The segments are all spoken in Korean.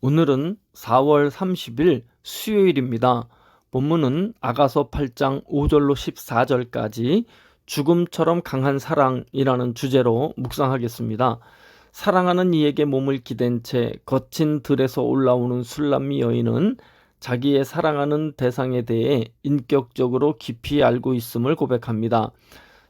오늘은 4월 30일 수요일입니다. 본문은 아가서 8장 5절로 14절까지 죽음처럼 강한 사랑이라는 주제로 묵상하겠습니다. 사랑하는 이에게 몸을 기댄 채 거친 들에서 올라오는 술람미 여인은 자기의 사랑하는 대상에 대해 인격적으로 깊이 알고 있음을 고백합니다.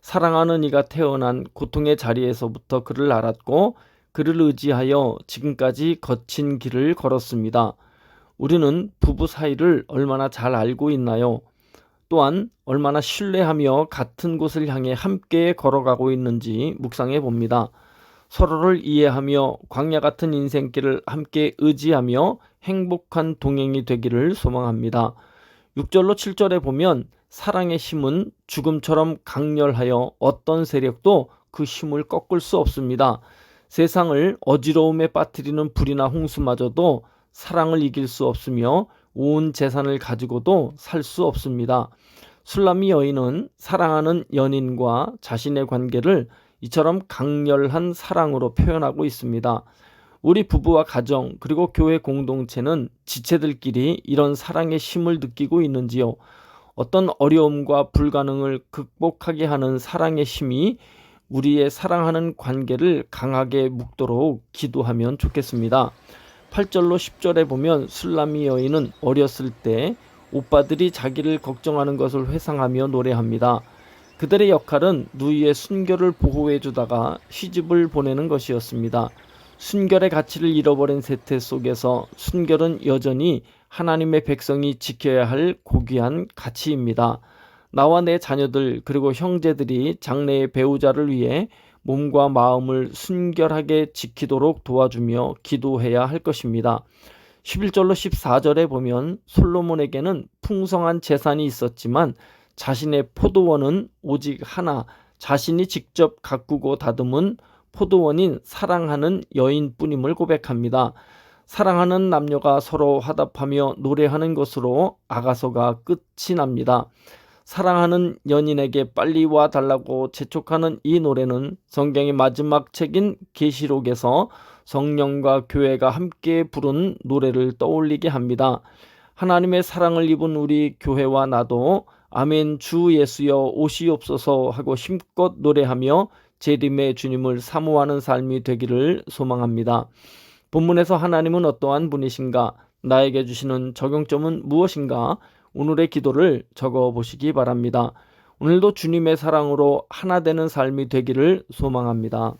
사랑하는 이가 태어난 고통의 자리에서부터 그를 알았고 그를 의지하여 지금까지 거친 길을 걸었습니다. 우리는 부부 사이를 얼마나 잘 알고 있나요? 또한 얼마나 신뢰하며 같은 곳을 향해 함께 걸어가고 있는지 묵상해 봅니다. 서로를 이해하며 광야 같은 인생길을 함께 의지하며 행복한 동행이 되기를 소망합니다. 6절로 7절에 보면 사랑의 힘은 죽음처럼 강렬하여 어떤 세력도 그 힘을 꺾을 수 없습니다. 세상을 어지러움에 빠뜨리는 불이나 홍수마저도 사랑을 이길 수 없으며 온 재산을 가지고도 살 수 없습니다. 술람미 여인은 사랑하는 연인과 자신의 관계를 이처럼 강렬한 사랑으로 표현하고 있습니다. 우리 부부와 가정 그리고 교회 공동체는 지체들끼리 이런 사랑의 힘을 느끼고 있는지요? 어떤 어려움과 불가능을 극복하게 하는 사랑의 힘이 우리의 사랑하는 관계를 강하게 묵도록 기도하면 좋겠습니다. 8절로 10절에 보면 술라미 여인은 어렸을 때 오빠들이 자기를 걱정하는 것을 회상하며 노래합니다. 그들의 역할은 누이의 순결을 보호해 주다가 시집을 보내는 것이었습니다. 순결의 가치를 잃어버린 세태 속에서 순결은 여전히 하나님의 백성이 지켜야 할 고귀한 가치입니다. 나와 내 자녀들 그리고 형제들이 장래의 배우자를 위해 몸과 마음을 순결하게 지키도록 도와주며 기도해야 할 것입니다. 11절로 14절에 보면 솔로몬에게는 풍성한 재산이 있었지만 자신의 포도원은 오직 하나 자신이 직접 가꾸고 다듬은 포도원인 사랑하는 여인뿐임을 고백합니다. 사랑하는 남녀가 서로 화답하며 노래하는 것으로 아가서가 끝이 납니다. 사랑하는 연인에게 빨리 와 달라고 재촉하는 이 노래는 성경의 마지막 책인 계시록에서 성령과 교회가 함께 부른 노래를 떠올리게 합니다. 하나님의 사랑을 입은 우리 교회와 나도 아멘 주 예수여 오시옵소서 하고 힘껏 노래하며 재림의 주님을 사모하는 삶이 되기를 소망합니다. 본문에서 하나님은 어떠한 분이신가? 나에게 주시는 적용점은 무엇인가? 오늘의 기도를 적어 보시기 바랍니다. 오늘도 주님의 사랑으로 하나 되는 삶이 되기를 소망합니다.